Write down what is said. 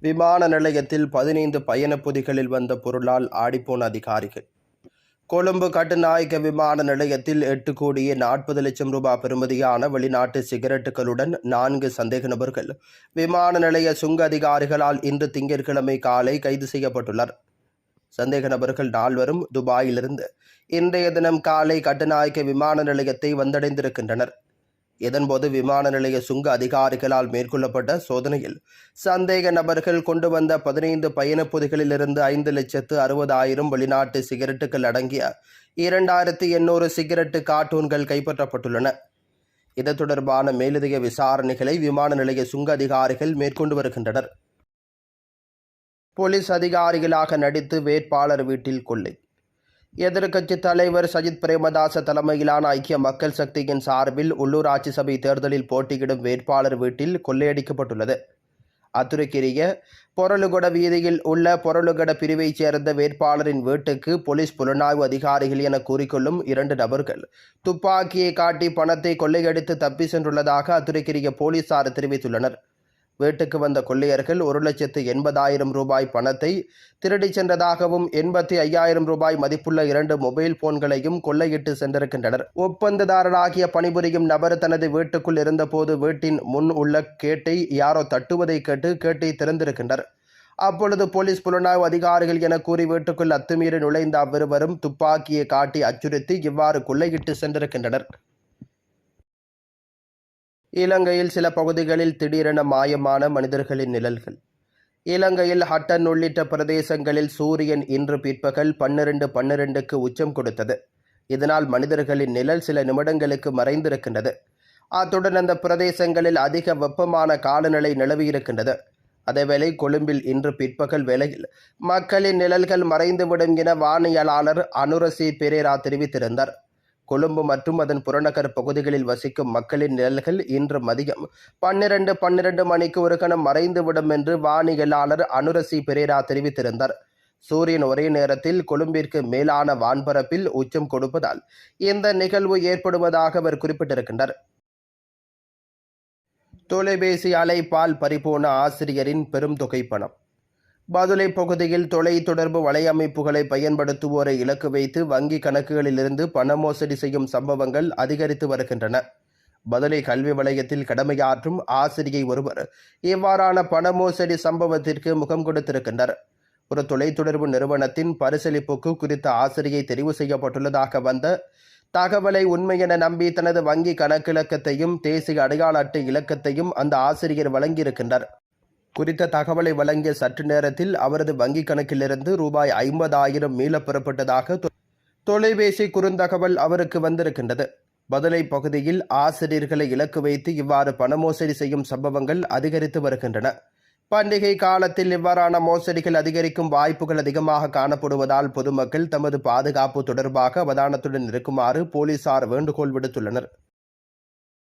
விமான நிலையத்தில் பதினைந்து பயணப் பொதிகளில் வந்த பொருளால் ஆடிப்போன அதிகாரிகள். கொழும்பு கட்டுநாயக்க விமான நிலையத்தில் எட்டு கோடியே நாற்பது லட்சம் ரூபாய் பெறுமதியான வெளிநாட்டு சிகரெட்டுகளுடன் நான்கு சந்தேக நபர்கள் விமான நிலைய சுங்க அதிகாரிகளால் இன்று திங்கட்கிழமை காலை கைது செய்யப்பட்டுள்ளனர். சந்தேக நபர்கள் நால்வரும் துபாயிலிருந்து இன்றைய தினம் காலை கட்டுநாயக்க விமான நிலையத்தை வந்தடைந்திருக்கின்றனர். இதன்போது விமான நிலைய சுங்க அதிகாரிகளால் மேற்கொள்ளப்பட்ட சோதனையில் சந்தேக நபர்கள் கொண்டு வந்த பதினைந்து பயணப்பொதிகளிலிருந்து ஐந்து லட்சத்து அறுபதாயிரம் வெளிநாட்டு சிகரெட்டுகள் அடங்கிய இரண்டாயிரத்து எண்ணூறு சிகரெட்டு கார்ட்டூன்கள் கைப்பற்றப்பட்டுள்ளன. இது தொடர்பான மேலதிக விசாரணைகளை விமான நிலைய சுங்க அதிகாரிகள் மேற்கொண்டு வருகின்றனர். போலீஸ் அதிகாரிகளாக நடித்து வேட்பாளர் வீட்டில் கொள்ளை. எதிர்க்கட்சி தலைவர் சஜித் பிரேமதாச தலைமையிலான ஐக்கிய மக்கள் சக்தியின் சார்பில் உள்ளூராட்சி சபை தேர்தலில் போட்டியிடும் வேட்பாளர் வீட்டில் கொள்ளையடிக்கப்பட்டுள்ளது. அத்துருக்கிரிய பொருளுகொட வீதியில் உள்ள பொருளுகொட பிரிவைச் சேர்ந்த வேட்பாளரின் வீட்டுக்கு போலீஸ் புலனாய்வு அதிகாரிகள் என கூறிக்கொள்ளும் இரண்டு நபர்கள் துப்பாக்கியை காட்டி பணத்தை கொள்ளையடித்து தப்பி சென்றுள்ளதாக அத்துருக்கிரிய போலீசார் தெரிவித்துள்ளனர். வீட்டுக்கு வந்த கொள்ளையர்கள் ஒரு லட்சத்து எண்பதாயிரம் ரூபாய் பணத்தை திருடிச் சென்றதாகவும் எண்பத்தி ஐயாயிரம் ரூபாய் மதிப்புள்ள இரண்டு மொபைல் போன்களையும் கொள்ளையிட்டு சென்றிருக்கின்றனர். ஒப்பந்ததாரராகிய பணிபுரியும் நபர் தனது வீட்டுக்குள் இருந்தபோது வீட்டின் முன் உள்ள கேட்டை யாரோ தட்டுவதை கேட்டு கேட்டை திறந்திருக்கின்றனர். அப்பொழுது போலீஸ் புலனாய்வு அதிகாரிகள் என கூறி வீட்டுக்குள் அத்துமீறி நுழைந்த அவ்விருவரும் துப்பாக்கியை காட்டி அச்சுறுத்தி இவ்வாறு கொள்ளையிட்டு சென்றிருக்கின்றனர். இலங்கையில் சில பகுதிகளில் திடீரென மாயமான மனிதர்களின் நிழல்கள். இலங்கையில் ஹட்டன் உள்ளிட்ட பிரதேசங்களில் சூரியன் இன்று பிற்பகல் பன்னிரண்டு பன்னிரண்டுக்கு உச்சம் கொடுத்தது. இதனால் மனிதர்களின் நிழல் சில நிமிடங்களுக்கு மறைந்திருக்கின்றது. அத்துடன் அந்த பிரதேசங்களில் அதிக வெப்பமான காலநிலை நிலவியிருக்கின்றது. அதேவேளை கொழும்பில் இன்று பிற்பகல் வேளையில் மக்களின் நிழல்கள் மறைந்துவிடும் என வானியலாளர் அனுரசி பெரேரா தெரிவித்திருந்தார். கொழும்பு மற்றும் அதன் புறநகர் பகுதிகளில் வசிக்கும் மக்களின் நிழல்கள் இன்று மதியம் பன்னிரண்டு பன்னிரண்டு மணிக்கு ஒரு கணம் மறைந்துவிடும் என்று வானியலாளர் அனுரசி பெரேரா தெரிவித்திருந்தார். சூரியன் ஒரே நேரத்தில் கொழும்பிற்கு மேலான வான்பரப்பில் உச்சம் கொடுப்பதால் இந்த நிகழ்வு ஏற்படுவதாக அவர் குறிப்பிட்டிருக்கின்றார். தொலைபேசி அழைப்பால் பறிபோன ஆசிரியரின் பெரும் தொகை பணம் பதுளை பகுதியில் தொலை தொடர்பு வலையமைப்புகளை பயன்படுத்துவோரை இலக்கு வைத்து வங்கி கணக்குகளிலிருந்து பண மோசடி செய்யும் சம்பவங்கள் அதிகரித்து வருகின்றன. பதுளை கல்வி வலயத்தில் கடமையாற்றும் ஆசிரியை ஒருவர் இவ்வாறான பண மோசடி சம்பவத்திற்கு முகம் கொடுத்திருக்கின்றனர். ஒரு தொலைத்தொடர்பு நிறுவனத்தின் பரிசளிப்புக்கு குறித்த ஆசிரியை தெரிவு செய்யப்பட்டுள்ளதாக வந்த தகவலை உண்மை என நம்பி தனது வங்கி கணக்கிலக்கத்தையும் தேசிய அடையாள அட்டை இலக்கத்தையும் அந்த ஆசிரியர் வழங்கியிருக்கின்றார். குறித்த தகவலை வழங்கிய சற்று நேரத்தில் அவரது வங்கிக் கணக்கிலிருந்து ரூபாய் ஐம்பதாயிரம் மீளப் பெறப்பட்டதாக தொலைபேசி குறுந்தகவல் அவருக்கு வந்திருக்கின்றது. பதுளை பகுதியில் ஆசிரியர்களை இலக்கு வைத்து இவ்வாறு பண மோசடி செய்யும் சம்பவங்கள் அதிகரித்து வருகின்றன. பண்டிகை காலத்தில் இவ்வாறான மோசடிகள் அதிகரிக்கும் வாய்ப்புகள் அதிகமாக காணப்படுவதால் பொதுமக்கள் தமது பாதுகாப்பு தொடர்பாக அவதானத்துடன் இருக்குமாறு போலீசார் வேண்டுகோள் விடுத்துள்ளனர்.